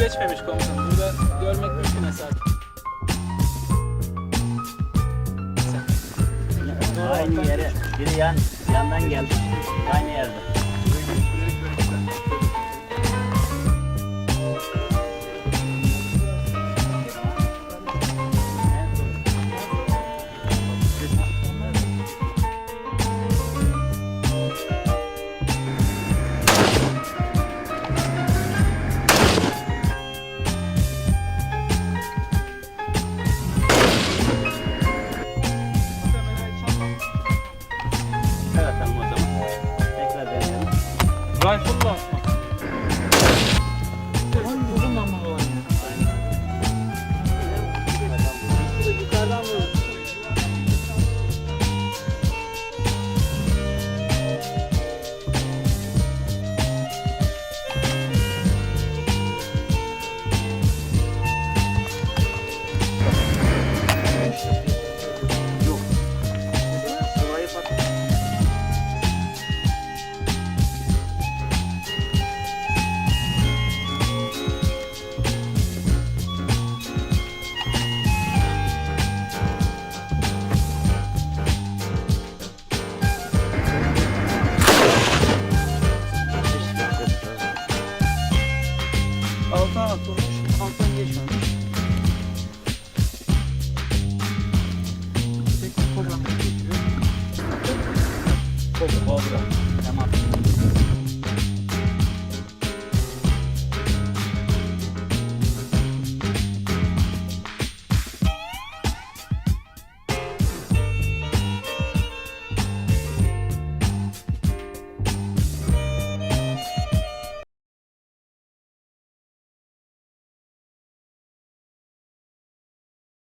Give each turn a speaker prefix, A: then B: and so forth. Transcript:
A: geçmemiş komutanım. Burada görmek
B: biri yan, yandan geldi. Aynı yerde.
A: 나이 포트 왔어
B: Dobra, tamam.